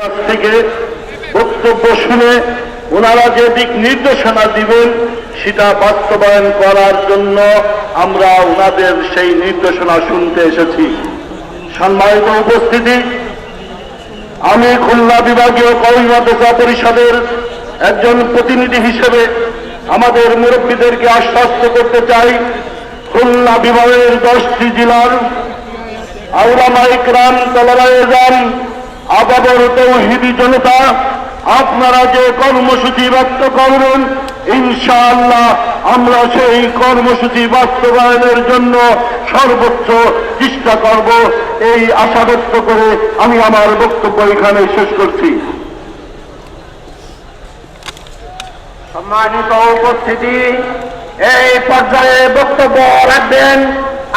কাছ থেকে বক্তব্য শুনে ওনারা যে দিক নির্দেশনা দিবেন, সেটা বাস্তবায়ন করার জন্য আমরা ওনাদের সেই নির্দেশনা শুনতে এসেছি। সম্মানিত উপস্থিতি, আমি খুলনা বিভাগীয় কওমি মাদ্রাসা পরিষদের একজন প্রতিনিধি হিসেবে আমাদের মুরব্বীদেরকে আশ্বস্ত করতে চাই। খুলনা বিভাগের দশটি জেলার আউলামা ইকরাম তলারায়জাম আবাবর জনতা, আপনারা যে কর্মসূচি ব্যক্ত করবেন, ইনশাআল্লাহ আমরা সেই কর্মসূচি বাস্তবায়নের জন্য সর্বোচ্চ চেষ্টা করব। এই আশা ব্যক্ত করে আমি আমার বক্তব্য এখানে শেষ করছি। সম্মানিত উপস্থিতি, এই পর্যায়ে বক্তব্য রাখবেন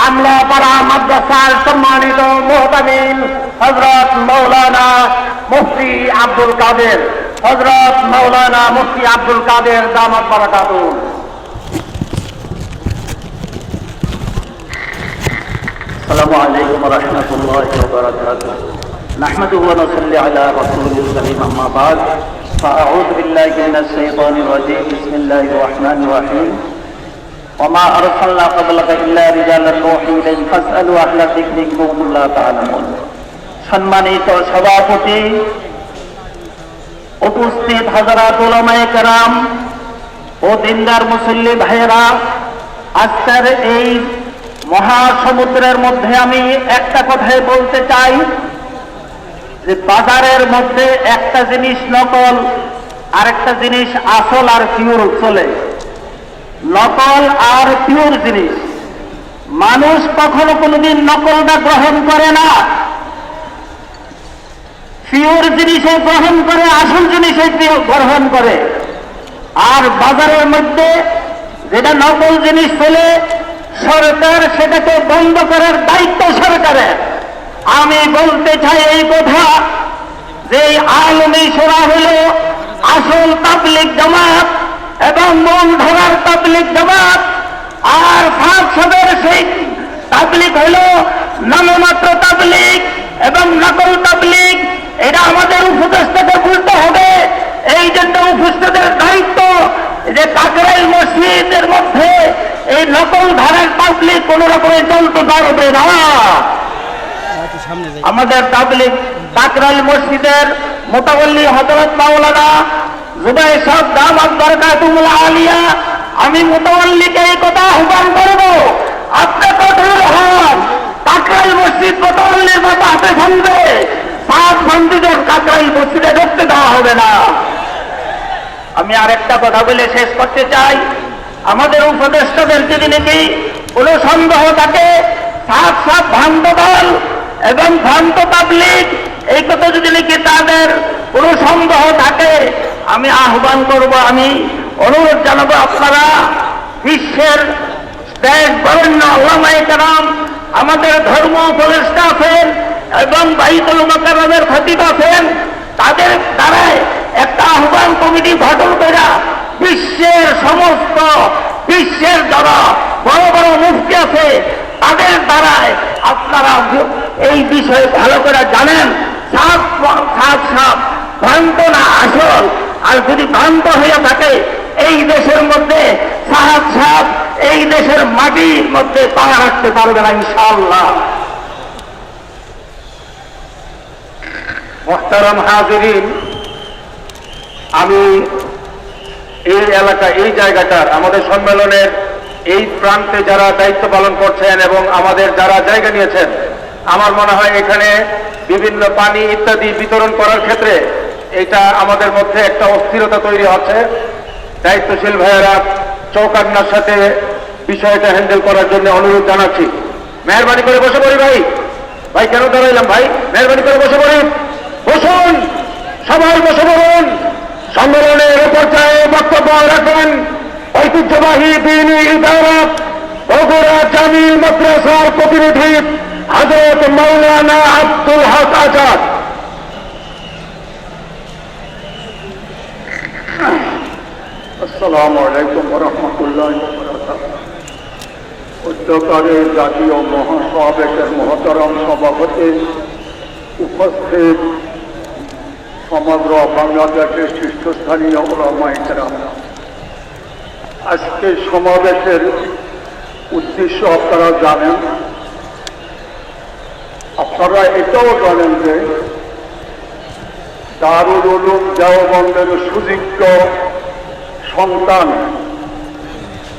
আমলাপাড়া মাদ্রাসার সম্মানিত মোহতামিম হজরত মৌলানা মুফতি আব্দুল কাদের হজরত মৌলানা মুফতি আব্দুল কাদের দামত বারাকাতুল السلام عليكم ورحمة الله وبركاته نحمده ونصلي على رسول الكريم أما بعد فأعوذ بالله من الشيطان الرجيم بسم الله الرحمن الرحيم وما أرسلنا قبلك إلا رجالا نوحي إليهم فاسألوا أهل الذكر إن كنتم لا تعلمون সম্মানিত সভাপতি, উপস্থিত হাজারাত ওলামায়ে কেরাম ও দিনদার মুসল্লি ভাইয়েরা, আজকের এই মহাসমুদ্রের মধ্যে আমি একটা কথাই বলতে চাই যে বাজারের মধ্যে একটা জিনিস নকল আর একটা জিনিস আসল আর পিওর চলে। নকল আর পিওর জিনিস। মানুষ কখনো কোনোদিন নকলটা গ্রহণ করে না। পিওর জিনিসে গ্রহণ করে, আসল জিনিসে গ্রহণ করে। আর বাজারের মধ্যে যেটা নকল জিনিস চলে, সরকার সেটাকে বন্ধ করার দায়িত্ব সরকারের। আমি বলতে চাই এই কথা যে আলমী সোরা হল আসল তাবলিক জামাত এবং মন ধরার তাবলিক জামাত। আর সাত সদের সেই তাবলিক হল নামমাত্র তাবলিক এবং নকল তাবলিক এটা আমাদের উপদেষ্টাকে বুঝতে হবে। এই জন্য উপস্থিতের দায়িত্ব যে কাকরাইল মসজিদের মধ্যে এই নকল ধারার পাবলিক কোন রকমের চলতে পারবে না। আমাদের তাবলিক কাকরাইল মসজিদের মোটাবল্লি হজরত মাওলানা জুবাই সব দাম দামাত বরকাতুল আলিয়া, আমি মোটাবল্লিকে এই কথা আহ্বান করব। আপনি কঠোর হন। কাকরাইল মসজিদ মোটাবল্লির মতো হাতে ভাঙবে। সাত বন্ধুদের কাকরাইল মসজিদে ঢুকতে দেওয়া হবে না। আমি আরেকটা কথা বলে শেষ করতে চাই। আমাদের উপদেষ্টাদের যদি নাকি কোনো সন্দেহ থাকে সাত সাত ভ্রান্ত দল এবং ভ্রান্ত পাবলিক, এই কথা যদি নাকি তাদের কোনো সন্দেহ থাকে, আমি আহ্বান করব, আমি অনুরোধ জানাব আপনারা, বিশ্বের দেশ বরেণ্য আল্লামাই কারাম, আমাদের ধর্ম উপদেষ্টা আছেন এবং বাইতুল মাকারামের আছেন, তাদের দ্বারাই একটা আহ্বান কমিটি গঠন করে বিশ্বের সমস্ত, বিশ্বের যারা বড় বড় মুক্তি আছে, তাদের দ্বারাই আপনারা এই বিষয়ে ভালো করে জানেন। সাপ সাপ সাপ ভ্রান্ত না আসল, আর যদি ভ্রান্ত হয়ে থাকে, এই দেশের মধ্যে সাহাব সাপ এই দেশের মাটির মধ্যে পা রাখতে পারবে না ইনশাআল্লাহ। মোহতারাম হাজিরিন, আমি এই এলাকা, এই জায়গাটার, আমাদের সম্মেলনের এই প্রান্তে যারা দায়িত্ব পালন করছেন এবং আমাদের যারা জায়গা নিয়েছেন, আমার মনে হয় এখানে বিভিন্ন পানি ইত্যাদি বিতরণ করার ক্ষেত্রে এটা আমাদের মধ্যে একটা অস্থিরতা তৈরি হচ্ছে। দায়িত্বশীল ভাইয়েরা চৌকান্নার সাথে বিষয়টা হ্যান্ডেল করার জন্য অনুরোধ জানাচ্ছি। মেহরবানি করে বসে পড়ি ভাই। ভাই, কেন দাঁড়াইলাম ভাই? মেহরবানি করে বসে পড়ি। বসুন, সবাই বসে পড়ুন। সম্মেলনের পর্যায়ে বক্তব্য রাখেন ঐতিহ্যবাহী দিনী ইদারত বগুড়া জামিল মাদ্রাসার প্রতিনিধি হজরত মৌলানা আব্দুল হক আজাদ। আসসালামু আলাইকুম রহমতুল্লাহ উচ্চকারের জাতীয় মহাসমাবেশের মহতরম সভাপতি উপস্থিত সমগ্র বাংলাদেশের শীর্ষস্থানীয় ওলামাইকেরা আজকে সমাবেশের উদ্দেশ্য আপনারা জানেন। আপনারা এটাও জানেন যে দারুল উলুম দেওবন্দের সুযোগ্য সন্তান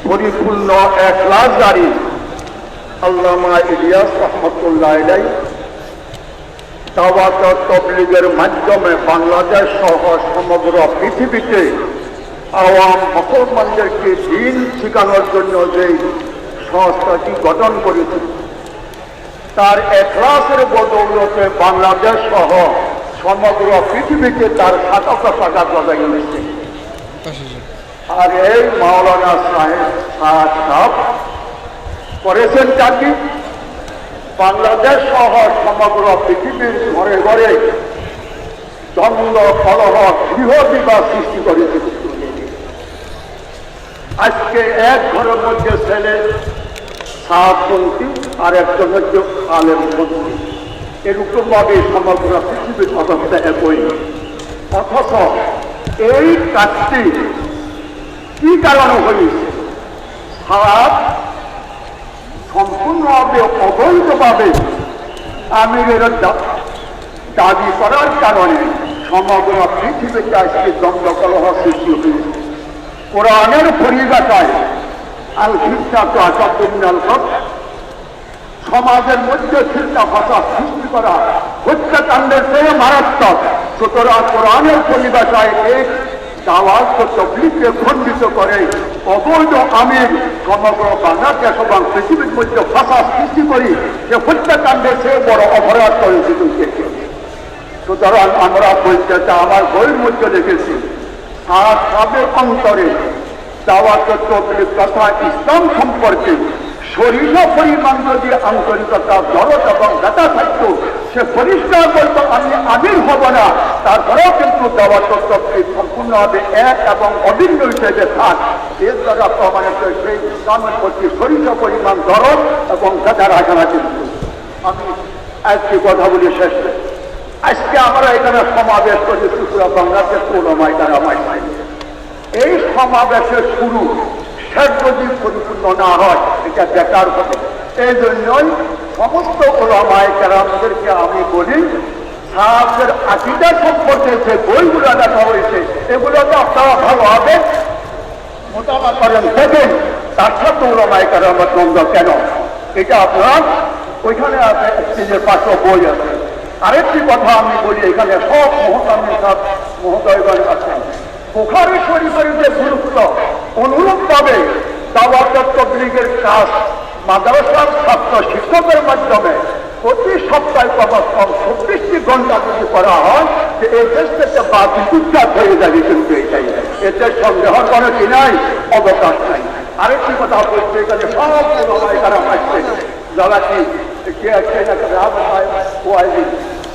পরিপূর্ণ একলাসদারি আল্লামা ইলিয়াস রহমতুল্লাহ তবলিগের মাধ্যমে বাংলাদেশ সহ সমগ্র পৃথিবীতে আওয়াম মুসলমানদেরকে দিন শেখানোর জন্য যে সংস্থাটি গঠন করেছে, তার এখলাসের বদৌলতে বাংলাদেশ সহ সমগ্র পৃথিবীতে তার সাতকা টাকা বজায় রয়েছে আর এই মাওলানা সাহেব সাহেব করেছেন চাকরি বাংলাদেশ সহ সমগ্র পৃথিবীর ঘরে ঘরে দ্বন্দ্ব, কলহ, গৃহ বিবাদ সৃষ্টি করেছে। আজকে এক ঘরের মধ্যে ছেলে সাহায্যী আর একজন হচ্ছে আলেম মন্ত্রী এরকম ভাবে সমগ্র পৃথিবীর অবস্থা একই। অথচ এই কাজটি কি কারণে হয়েছে? সারা সম্পূর্ণভাবে অবৈধভাবে আমিরের দাবি করার কারণে সমগ্র পৃথিবীতে আজকে দ্বন্দ্ব কলহ সৃষ্টি হয়েছে। কোরআনের আল সমাজের মধ্যে চিন্তা ভাষা সৃষ্টি করা হত্যাকাণ্ডের চেয়ে মারাত্মক। সুতরাং কোরআনের পরিভাষায় এই দাওয়াত খণ্ডিত করে অবৈধ আমির সমগ্র বাংলাদেশ এবং পৃথিবীর মধ্যে ভাষা সৃষ্টি করি যে হত্যাকাণ্ডের চেয়ে বড় অপরাধ করেছে দুঃখে সুতরাং আমরা চাই, আমার বইয়ের মধ্যে দেখেছি আর সবের অন্তরে তথা ইসলাম সম্পর্কে শরীর পরিমাণ যদি আন্তরিকতা দরদ এবং দাতা থাকত সে পরিষ্কার বলতো আমি আমির হব না। তারপরেও কিন্তু দাওয়াত তবলিগ সম্পূর্ণভাবে এক এবং অভিন্ন হিসেবে থাক। এর দ্বারা প্রমাণিত সেই ইসলামের প্রতি শরীর পরিমাণ দরদ এবং দাতা রাখা কিন্তু আমি আজকে কথা বলি শেষ। আজকে আমরা এখানে সমাবেশ করছি ত্রিপুরা বাংলাদেশ ওলামাই দ্বারা মাই এই সমাবেশের শুরু শেষ যদি পরিপূর্ণ না হয়, এটা বেকার হবে। এই জন্যই সমস্ত ওলামাই আমাদেরকে আমি বলি সাহায্যের আকিদা সম্পর্কে যে বইগুলো দেখা হয়েছে এগুলোতে আপনারা ভালোভাবে মোতাবেক করেন দেখেন তার সাথে কেন? এটা আপনার, ওইখানে আছে যে পাঁচশো বই আছে। আরেকটি কথা আমি বলি, এখানে সব মহতামি সাহেব মহোদয়গণ আছেন। বুখারি শরীফের যে গুরুত্ব, অনুরূপভাবে দাওয়াত তবলিগের কাজ মাদ্রাসার ছাত্র শিক্ষকের মাধ্যমে প্রতি সপ্তাহে কম চব্বিশটি ঘণ্টা যদি করা হয় যে এই দেশ থেকে বাকি উচ্চার হয়ে যাবে কিন্তু এটাই। এতে সন্দেহ করে কি নাই, অবকাশ নাই। আরেকটি কথা বলছে, এখানে সব তারা আসছে যারা কি? ওয়াইজি।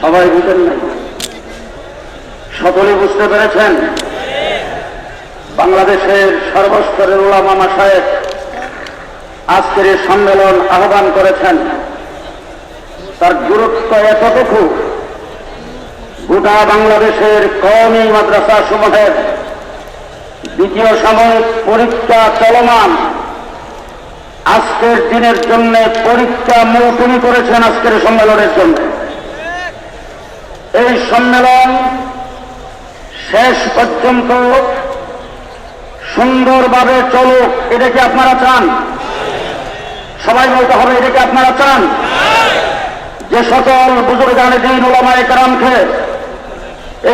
সবাই বুঝেন নাই। সকলে বুঝতে পেরেছেন? বাংলাদেশের সর্বস্তরের ওলামা সাহেব আজকের এই সম্মেলন আহ্বান করেছেন। তার গুরুত্ব এতটুকু, গোটা বাংলাদেশের কওমি মাদ্রাসা সমূহের দ্বিতীয় সাময়িক পরীক্ষা চলমান। আজকের দিনের জন্য পরীক্ষা মৌসুমি করেছেন আজকের সম্মেলনের জন্য। এই সম্মেলন শেষ পর্যন্ত সুন্দরভাবে চলুক। এটা কি আপনারা চান? সবাই বলতে হবে, এটা কি আপনারা চান? যে সকল বুজুর্গান দিন ওলামায় কারামকে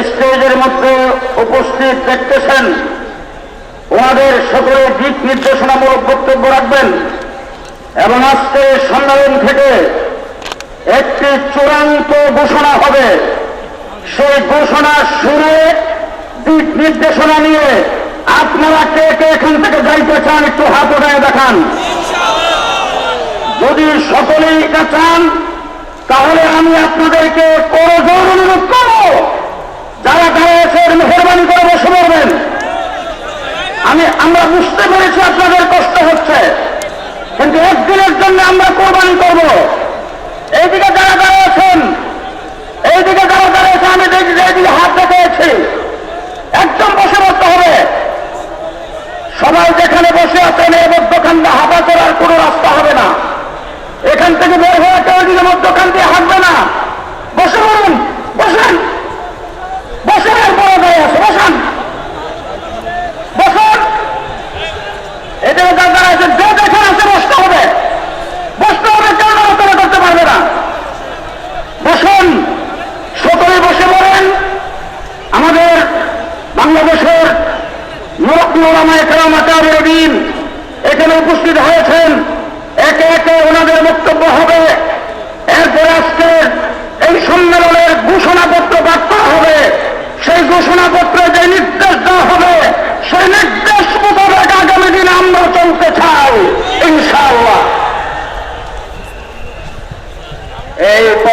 স্টেজের মধ্যে উপস্থিত দেখতেছেন, ওনাদের সকলের দিক নির্দেশনামূলক বক্তব্য রাখবেন এবং আজকে সম্মেলন থেকে একটি চূড়ান্ত ঘোষণা হবে। সেই ঘোষণা শুনে দিক নির্দেশনা নিয়ে আপনারা কে কে এখান থেকে যাইতে চান একটু হাত উঠায় দেখান। যদি সকলেই এটা চান, তাহলে আমি আপনাদেরকে করজোর অনুরোধ করব। যারা দাঁড়িয়েছেন মেহরবানি করে বসে পড়বেন। আমি, আমরা বুঝতে পেরেছি আপনাদের কষ্ট হচ্ছে। কিন্তু একদিনের জন্য আমরা কোরবানি করব। এইদিকে যারা দাঁড়িয়েছেন এইদিকে যারা দাঁড়িয়েছে, আমি দেখি এইদিকে হাত দেখিয়েছি। একদম বসে বসতে হবে। সবাই যেখানে বসে আছেন, এই মধ্যখানটা হাঁটা করার কোনো রাস্তা হবে না। এখান থেকে বের হয়ে কেউ দিকে মধ্যখান দিয়ে হাঁটবে না, বসে পড়ুন, বসেন।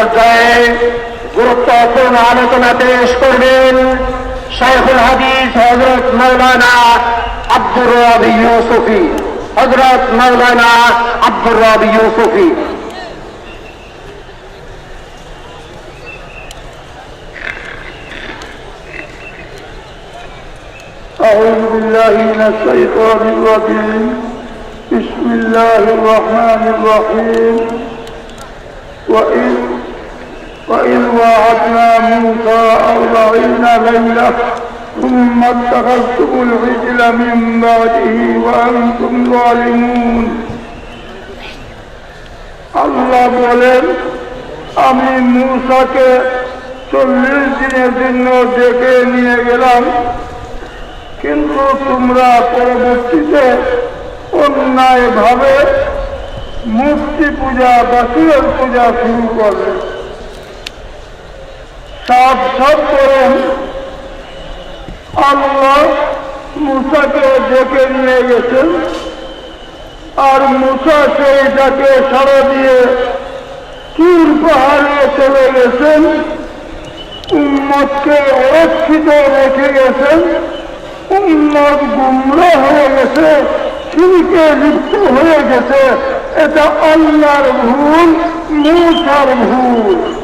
পর্যায়ে গুরুত্বপূর্ণ আলোচনা পেশ করবেন শাইখুল হাদিস হজরত মৌলানা আব্দুর রবি ইউসুফি হজরত মৌলানা আব্দুর রবি ইউসুফি أعوذ بالله من الشيطان الرجيم بسم الله الرحمن الرحيم وإذ وإذ وعدنا موسى أربعين ليلة ثم اتخذتم العجل من بعده وأنتم ظالمون আল্লাহ বলেন, আমি মূসাকে চল্লিশ দিনের জন্য ডেকে নিয়ে গেলাম, কিন্তু তোমরা পরবর্তীতে অন্যায়ভাবে মুক্তি পূজা বা পূজা শুরু করবে। সব সব করেন। আল্লাহ মুসাকে ডেকে নিয়ে গেছেন। আর মুসা সেইটাকে সারা দিয়ে চুর পাহাড়ে চলে গেছেন, উম্মতকে অরক্ষিত রেখে গেছেন, উম্মত গুমরা হয়ে গেছে, শিরকে লিপ্ত হয়ে গেছে। এটা আল্লাহর ভুল, মূসার ভুল।